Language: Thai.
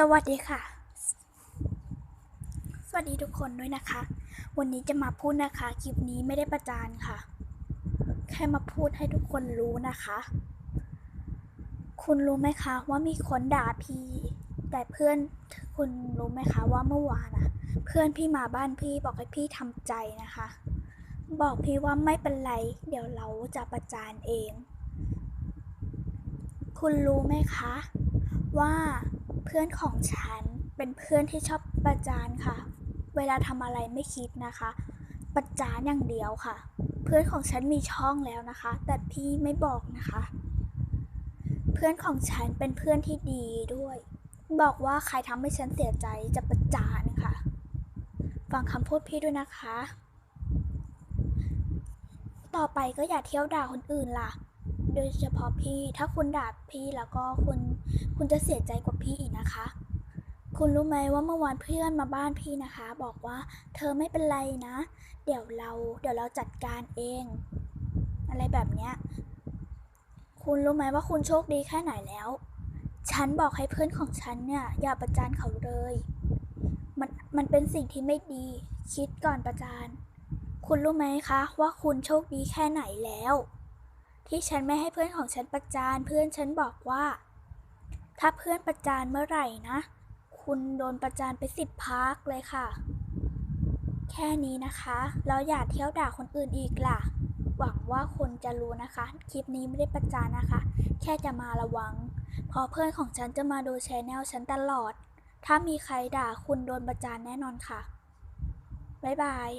สวัสดีค่ะ สวัสดีทุกคนด้วยนะคะ วันนี้จะมาพูดนะคะ คลิปนี้ไม่ได้ประจานค่ะ แค่มาพูดให้ทุกคนรู้นะคะ คุณรู้ไหมคะว่ามีคนด่าพี่ แต่เพื่อนคุณรู้ไหมคะว่าเมื่อวานอะเพื่อนพี่มาบ้านพี่บอกให้พี่ทำใจนะคะ บอกพี่ว่าไม่เป็นไร เดี๋ยวเราจะประจานเอง คุณรู้ไหมคะ ว่า เพื่อนของฉันเป็นเพื่อนที่ชอบประจานค่ะ เวลาทำอะไรไม่คิดนะคะ ประจานอย่างเดียวค่ะ เพื่อนของฉันมีช่องแล้วนะคะ แต่พี่ไม่บอกนะคะ เพื่อนของฉันเป็นเพื่อนที่ดีด้วย บอกว่าใครทำให้ฉันเสียใจจะประจานค่ะ ฟังคำพูดพี่ด้วยนะคะ ต่อไปก็อย่าเที่ยวด่าคนอื่นล่ะ โดยเฉพาะพี่ ถ้าคุณด่าพี่แล้วก็คุณคุณจะเสียใจกว่าพี่อีกนะคะ คุณรู้ไหมว่าเมื่อวานเพื่อนมาบ้านพี่นะคะ บอกว่าเธอไม่เป็นไรนะ เดี๋ยวเราเดี๋ยวเราจัดการเอง อะไรแบบเนี้ย คุณรู้ไหมว่าคุณโชคดีแค่ไหนแล้ว ฉันบอกให้เพื่อนของฉันเนี่ย อย่าประจานเขาเลย มันมันเป็นสิ่งที่ไม่ดี คิดก่อนประจาน คุณรู้ไหมคะ ว่าคุณโชคดีแค่ไหนแล้ว ที่ฉันไม่ให้เพื่อนของฉันประจานเพื่อนฉันบอกว่า ถ้าเพื่อนประจานเมื่อไหร่นะ คุณโดนประจานไปสิบพักเลยค่ะ แค่นี้นะคะแล้วอย่าเที่ยวด่าคนอื่นอีกล่ะ หวังว่าคนจะรู้นะคะ คลิปนี้ไม่ได้ประจานนะคะ แค่จะมาระวัง เพอเพื่อนของฉันจะมาดูชแนลฉันตลอด ถ้ามีใครด่าคุณโดนประจานแน่นอนค่ะบ๊ายบาย